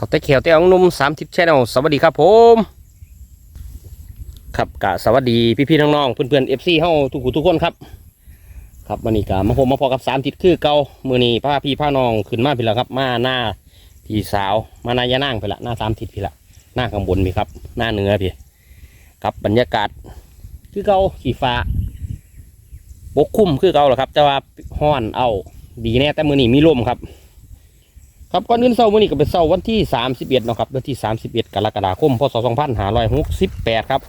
ต่อแต่เขียวแต่องนุ่มสามทิศแชนแนลสวัสดีครับผม ครับกะสวัสดีพี่ๆน้องๆเพื่อนๆเอฟซีเฮาทุกทุกคนครับ ครับวันนี้กะมาพบมาพอกับสามทิศคือเกามือนี้พาพี่พาน้องขึ้นมาพี่ละครับ มาหน้าพี่สาวมาหน้ายะนางไปละหน้าสามทิศพี่ละหน้าข้างบนพี่ครับหน้าเหนือพี่กับบรรยากาศคือเกาขี่ฟ้าปกคลุมคือเกาแหละครับแต่ว่าห้อนเอาดีแน่แต่มือนี้มีลมครับ ครับก่อนอื่นเสาร์มื้อนี้ก็เป็นเสาร์วันที่ 31เนาะครับวันที่ 31 กรกฎาคม พศ 2568 ครับ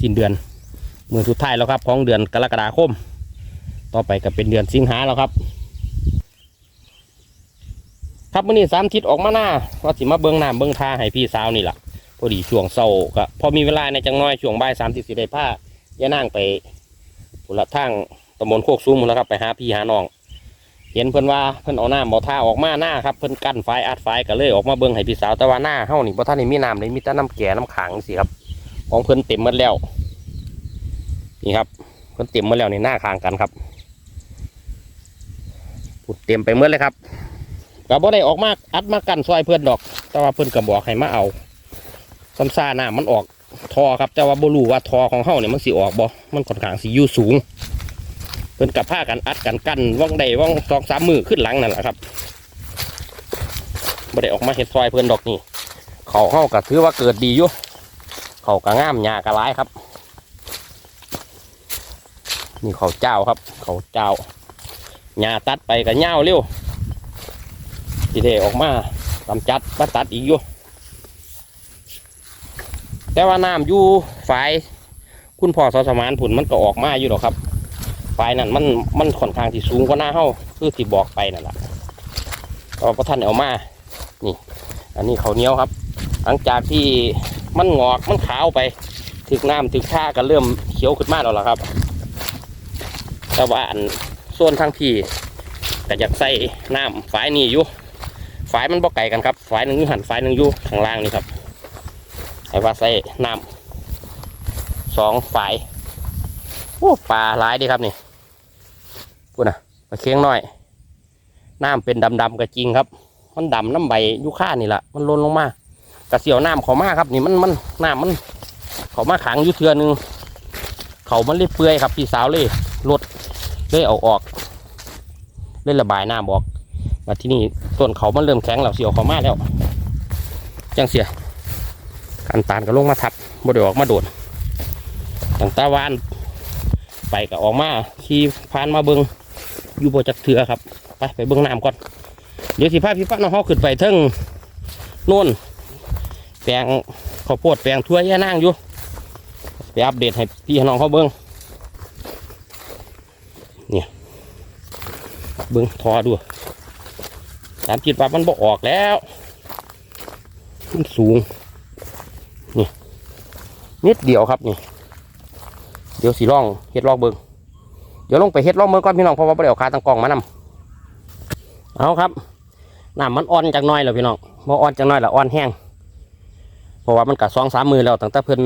สิ้นเดือนมือสุดท้ายแล้วครับ ของเดือนกรกฎาคม ต่อไปก็เป็นเดือนสิงหาแล้วครับ ครับมื้อนี้สามทิศออกมาหน้าว่าสิมาเบิ้องหน้ำเบิ้องท่าให้พี่สาวนี่แหละพอดีช่วงเสาร์ก็พอมีเวลาในจังน้อยช่วงบ่ายสามสิบสิได้ผ้าย่านั่งไปพุละทางตำบลโคกซุ้มแล้วครับไปหาพี่หาน้อง เห็นเพิ่นว่าเพิ่นเอาหน้ำบ่ท่าออกมาหน้าครับเพิ่นกั้นไฟอัดไฟก็เลยออกมาเบิ่งให้พี่สาวแต่ว่าหน้าเฮานี่บ่ท่านได้มีน้ำเลยมีแต่น้ำแก่น้ำขังสิครับ ของเพิ่นเต็มหมดแล้ว นี่ครับ เพิ่นเต็มหมดแล้วในหน้าคางกันครับพูดเต็มไปหมดเลยครับก็บ่ได้ออกมาอัดมากั้นซอยเพิ่นดอก แต่ว่าเพิ่นก็บอกให้มาเอาซ้ำซ่าน้ามันออกทอครับ แต่ว่าบ่รู้ว่าทอของเฮาเนี่ยมันสิออกบ่มันค่อนข้างสิอยู่สูง พิ่นกับผ้ากันอัดกันกันว่องใดว่องสองสามมือขึ้นหลังนั่นแหละครับบ่ได้ออกมาเห็ดซอยเพิ่นดอกนี่เขาเข้าก็ถือว่าเกิดดีอยู่เขาก็งามหญ้ากร้ายครับนี่เขาเจ้าครับ เขาเจ้าหญ้าตัดไปก็เง่าวเร็วทีเดออกมากำจัดมาตัดอีกอยู่แต่ว่าน้ำอยู่ฝ่ายคุณพ่อสอสมานผุนมันก็ออกมาอยู่หรอกครับ ไฟนั่นมันมันค่อนข้างที่สูงกว่าหน้าเฮาคือที่บอกไปนั่นแหละก็พระท่านเอามา นี่ อันนี้เขาเนี้ยวครับ หลังจากที่มันงอกมันขาวไป ถึกน้ำถึกท่าก็เริ่มเขียวขึ้นมาแล้วล่ะครับ แต่ว่าอันส่วนทางพี่ก็อยากใส่น้ำฝายนี่อยู่ฝายมันบ่ไก่กันครับฝายหนึ่งอยู่หันฝายหนึ่งอยู่ข้างล่างนี่ครับให้ว่าใส่น้ำสองฝายโอ้ปลาหลายดีครับนี่ พูนะปลาเค็งน้อย น้ำเป็นดำๆก็จริงครับ มันดำน้ำใบยุค่านี่แหละมันล้นลงมากระเสียวน้ำเขามาครับ นี่มันมันน้ำมัน เขามาขังอยู่เทือนึงเขามันเลยเปื่อยครับ พี่สาวเลยลดเลยเอาออกเลยระบายน้ำออกมาที่นี่ต้นเขามันเริ่มแข็งแล้วเสียวเขามาแล้วจังเสียกันตานก็ลงมาทับบดออกมาโดดตั้งตาวันไปก็ออกมาขี่พานมาเบิง อยู่บนจักเถือครับ ไปไปเบิงน้ำก่อน เดี๋ยวสิพาพี่ป้าน้องเขาขึ้นไปเทิงโน่นแปลงข้าวโพดแปลงทั่วย่านางอยู่ไปอัปเดตให้พี่น้องเขาเบิงเนี่ยเบิงทอดูสามจิตว่ามันบ่ออกแล้วมันสูงนี่นิดเดียวครับนี่เดี๋ยวสีร่องเฮ็ดลอกเบิง เดี๋ยวลงไปเฮ็ดลอกเบิงก่อนพี่น้องเพราะว่าบ่ได้เอาขาตั้งกล้องมานำเอาครับน้ำมันอ่อนจากหน้อยแล้วพี่น้องบ่อ่อนจากหน้อยละอ่อนแห้งเพราะว่ามันกัดสองสามมือแล้วตั้งแต่เพิ่น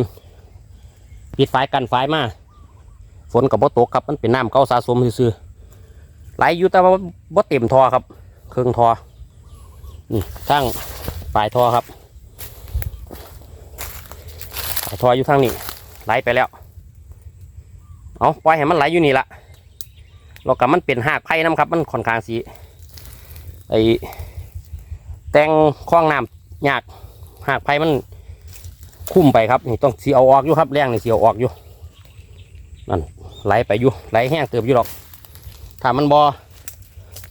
ปิดไฟกันไฟมาฝนกับบ่ตกครับมันเป็นน้ำเก่าสะสมซื่อๆไหลอยู่แต่ว่าบ่เต็มทอครับ เครื่องทอนี่ทั้งปลายทอครับปลายทออยู่ทางนี้ไหลไปแล้วเอาปล่อยให้มันไหลอยู่นี่ละ แล้วกับมันเป็นหากไผ่น้ำครับ มันค่อนข้างสีไอแตงคล้องน้ำยากหากไผ่มันคุ้มไปครับนี่ต้องเสีเอาออกอยู่ครับแรงนี่เสีเอาออกอยู่นั่นไหลไปอยู่ไหลแห้งเติบอยู่หรอกถ้ามันบอ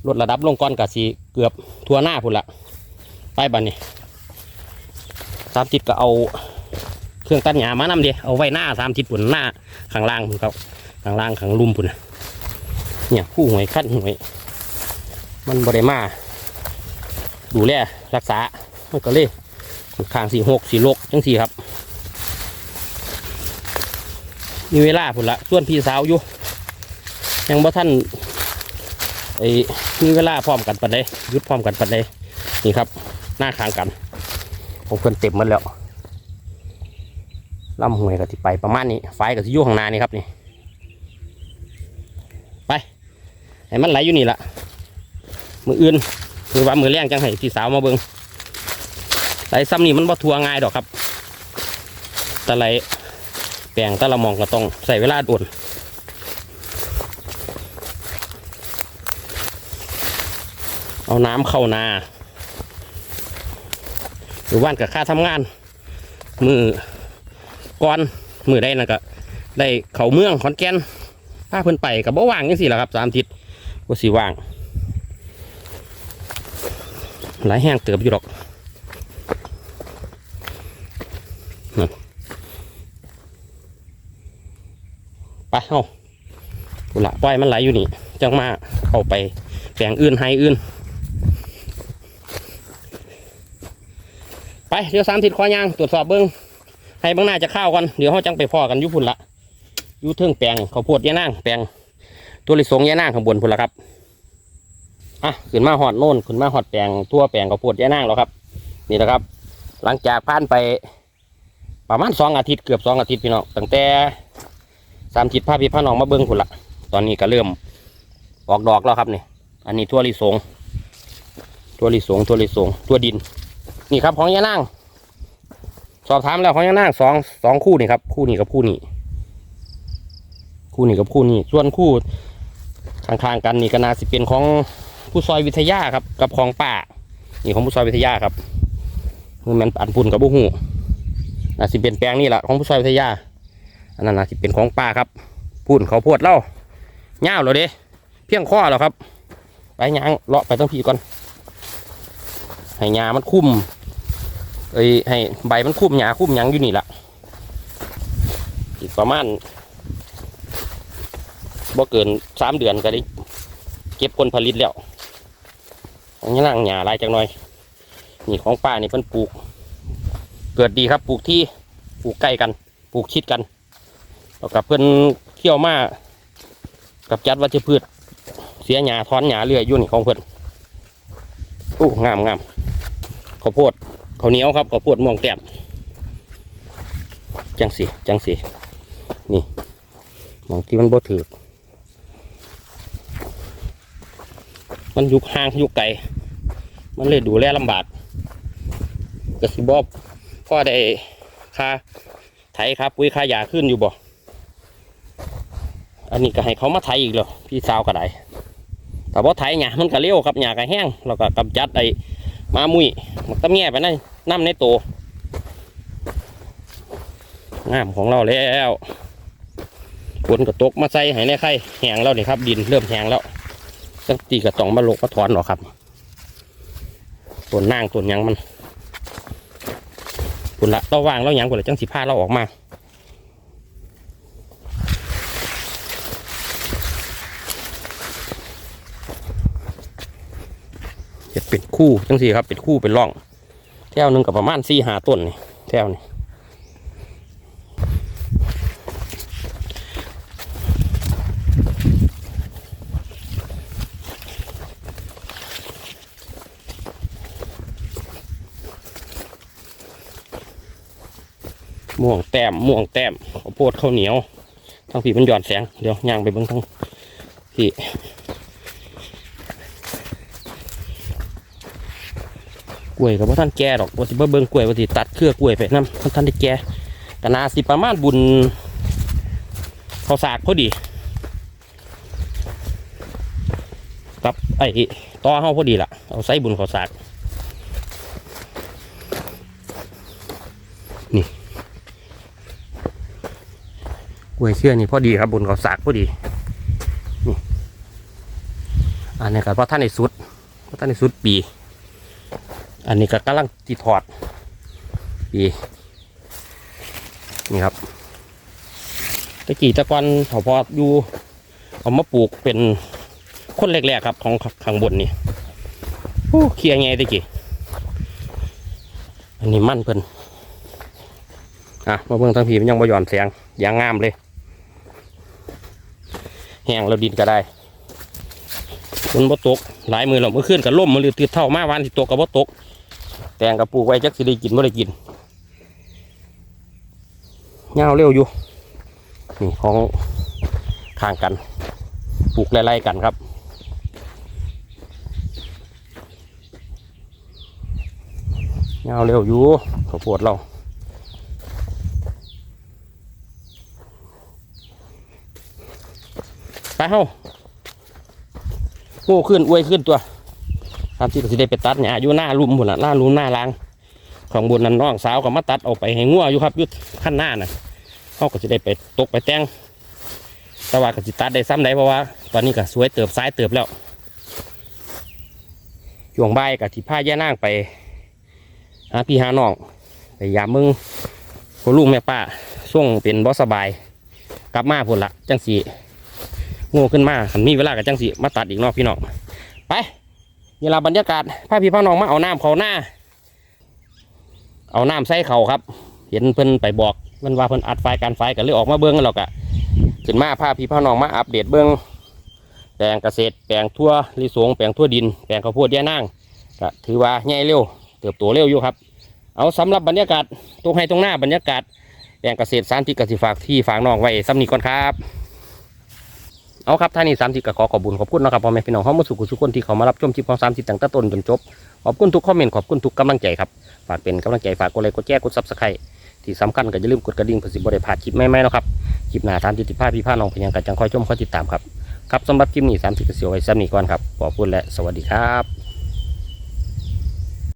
ลดระดับลงก้อนกับสีเกือบทั่วหน้าพุ่นละไปบันนี้สามติดก็เอาเครื่องตัดหญ้ามานำเดียเอาไว้หน้าสามทิศปุ่นหน้าข้างล่างพุ่นครับข้างล่างข้างลุ่มพุ่นนะ เนี่ยผู้หวยขั้นหวย มันบริมา ดูแลรักษา มันก็เลยข้างสี่หกสี่ลกจังสี่ครับ มีเวลาพุ่นละส่วนพี่สาวอยู่ ยังบ่ท่านไอ้มีเวลาพร้อมกันปันใดยุดพร้อมกันปันใดนี่ครับ หน้าข้างกันผมเพิ่นเต็มมันแล้วลำหวยก็ที่ไปประมาณนี้ไฟก็ที่ยู่ข้างหน้านี่ครับนี่ ไป ให้มันไหลอยู่นี่ละมืออื่นคือว่ามือแรงจังให้พี่สาวมาเบิงไหลซ้ำนี่มันบ่ทัวง่ายดอกครับต่ไหลแปลงต่ละมองก็ต้องใส่เวลาด่วนเอาน้ำเข้านาหรือว่านกับค่าทำงาน มือก่อนมือได้นะก็ได้เขาเมืองขอนแก่นพาเพิ่นไปกับบ่ว่างยังสิละครับสามทิศ บ่สิว่าง หลายแห้งเติบอยู่ดอกนั่นไปเอาปุละปล่อยมันไหลอยู่นี่จังมาเข้าไปแปลงอื่นให้อื่น ไปเดี๋ยวสามทิศขอยางตรวจสอบเบิ้งให้เบิ้งหน้าจะข้าวกันเดี๋ยวเขาจังไปพอกันยุพุ่นละยุเทิงแปลงเข้าวโพดยะนางแปลง ตัวลิสงยะนางข้างบนพุ่นละครับอะขึ้นมาหอดโน่นขึ้นมาหอดแปลงทั่วแปลงข้าวโพดยะนางแล้วครับ นี่นะครับ หลังจากผ่านไปประมาณสองอาทิตย์เกือบสองอาทิตย์พี่น้องตั้งแต่สามอาทิตย์พาพี่พาน้องมาเบิ้งพุ่นละตอนนี้ก็เริ่มออกดอกแล้วครับนี่อันนี้ทั่วลิสงทั่วลิสงทั่วลิสงทั่วดิน นี่ครับของยะนางสอบถามแล้วของยะนางสองสองคู่นี่ครับคู่นี้กับคู่นี้คู่นี้กับคู่นี้ส่วนคู่ ข้างๆกันนี่ก็น่าสิเป็นของผู้ซอยวิทยาครับ กับของป่านี่ของผู้ซอยวิทยาครับมือแมันอันปุ่นกับบุหูน่าสิเป็นแปลงนี่แหละของผู้ซอยวิทยาอันนั้นน่าสิเป็นของป่าครับปุ่นเขาโพดเล่าเง่าเหรอเด้เพียงข้อแล้วครับ ไปยางเลาะไปตั้งพีก่อนให้หญ้ามันคุ้มเอ้ยให้ใบมันคุ้มหญ้าคุ้มยังอยู่นี่ละอีกประมาณ บ่เกินสามเดือนก็ได้เก็บผลผลิตแล้วของยะนางหญ้าหลายจังหน่อย นี่ของป้านี่เพิ่นปลูก เกิดดีครับปลูกที่ปลูกใกล้กัน ปลูกชิดกันแล้วกับเพิ่นเที่ยวมากับจัดวัชพืช เสียหญ้าถอนหญ้าเรื่อยยู่นี่ของเพิ่นโอ้งามงามข้าวโพดข้าวเหนียวครับข้าวโพดม่วงแต้มจังสีจังสีนี่มองที่มันบ่ถือ มันยุกห่างยุกไกลมันเลยดูแลลำบากกระสิบอบพ่อได้ค่าไถครับปุ๋ยค่ายาขึ้นอยู่บ่อันนี้ก็ให้เขามาไถอีกแล้วพี่สาวก็ได้แต่ว่าไถหยามันก็เร็วครับหยาก็แห้งเราก็กำจัดไอ้มามุยมันตำแง่ไปนั่นน้ำในโตงามของเราแล้วฝนก็ตกมาใส่ให้ในไข่แห้งแล้วนี่ครับ ดินเริ่มแห้งแล้ว จังตีกระตองมาลกมาถอนหรอครับต้นนางต้นยังมันปุ่นละต้องวางแล้วยังปุ่นละจังสิผ้าเราออกมาเห็ดเป็นคู่จังสีครับเป็นคู่เป็นร่อง แถวหนึ่งกับประมาณสี่หาต้นนี่แถวนี่ ม่วงแต้มม่วงแต้มข้าวโพดข้าวเหนียวทั้งผีมันหย่อนแสงเดี๋ยวย่างไปเบิ้งทั้งพี่กล้วยกับว่าท่านแก่ดอกว่าสิบ่เบิ่งกล้วยว่าสิตัดเครือกล้วยไปนำท่านได้แก่กนาสิประมาณบุญเขาวสากพอดีกับไอ้ต่อเฮาพอดีล่ะเอาใส่บุญเขาวสากนี่กล้ วยเชื่อนี่พอดีครับบุญเขาสากพอดีนี่อันนี้ก็เพราะท่านในสุดเพราะท่านในสุดปี อันนี้ก็กำลังจีถอดปีนี่ครับตะกี้ตะกอนเขาพออยู่เอามาปลูกเป็นคนแรกๆครับของข้างบนนี่โอ้เคลียร์ไงตะกี้อันนี้มั่นเพิ่นอะมาเบิ่งทางผีมันยังบ่หย่อนแสงอย่างงามเลย แห้งเราดินก็ได้ฝนบ่ตกหลายมือเราเมื่อคืนกับล่มมือลือติดเท่ามากวันที่ตกกับบ่ตก แตงกับปลูกไว้จักสิได้กินไม่ได้กินเงาเร็วอยู่นี่ของข้างกันปลูกไล่ๆกันครับเงาเร็วอยู่ข้าวโพดเรา ไปเฮ้าโง่ขึ้นอวยขึ้นตัวตามที่ก็สิได้ไปตัดเนี่ยอยู่หน้าลุมหมดละหน้าลุมหน้าล้างของบนนั้นน้องสาวก็มาตัดเอาไปให้งัวอยู่ครับอยุดขั้นหน้าน่ะเขาก็จะได้ไปตกไปแต่งแต่ว่าก็สิตัดได้ซ้ำได้เพราะว่า ตอนนี้ก็สวยเติบซ้ายเติบแล้วช่วงใบกับที่ผ้าแย่นางไปหาพี่หาน้องไปยามมึงพ่อลูกแม่ป้าส่งเป็นบอสบาย กลับมาพุ่นละจังสี ง่ขึ้นมาขันมีเวลากับจังสิมาตัดอีกนอกพี่น้องไปนี่ละบรรยากาศพาพี่พ่อน้องมาเอาน้ำเขาหน้า เอาน้ำใส่เขาครับ เห็นเพิ่นไปบอกเพิ่นว่าเพิ่นอัดไฟการไฟกันเลยออกมาเบิ้งกันหรอกอะขึ้นมาพาพี่พ่อน้องมาอัปเดตเบิ้งแปลงเกษตรแปลงทั่วลิสงแปลงทั่วดินแปลงข้าวโพดแย่นางก็ถือว่าใหญ่เร็ว เติบโตเร็วอยู่ครับ เอาสำหรับบรรยากาศตรงให้ตรงหน้าบรรยากาศแปลงเกษตรสารที่กสิฝากที่ฝากน้องไว้ซ้ำนี้ก่อนครับ เอาครับท่านนี้สามสิบก็ขอขอบคุญขอบคุณนะครับพ่อแม่พี่น้องเขามาสู่กุศลคนที่เขามารับชมคลิปของสามสิบตั้งแต่ต้นจนจบ ขอบคุณทุกคอมเมนต์ขอบคุณทุกกำลังใจครับ ฝากเป็นกำลังใจฝากกดไลค์กดแชร์กดซับสไครต์ที่สำคัญก็อย่าลืมกดกระดิ่งเพื่อสิบได้พลาดคลิปใหม่ๆนะครับ คลิปหน้าทานจิตติภาพพี่พาน้องพยังกันจังคอยชมคอยติดตามครับ ครับสำหรับคลิปนี้สามสิบก็เสียวไว้ซ้ำนี้ก่อนครับขอบคุณและสวัสดีครับ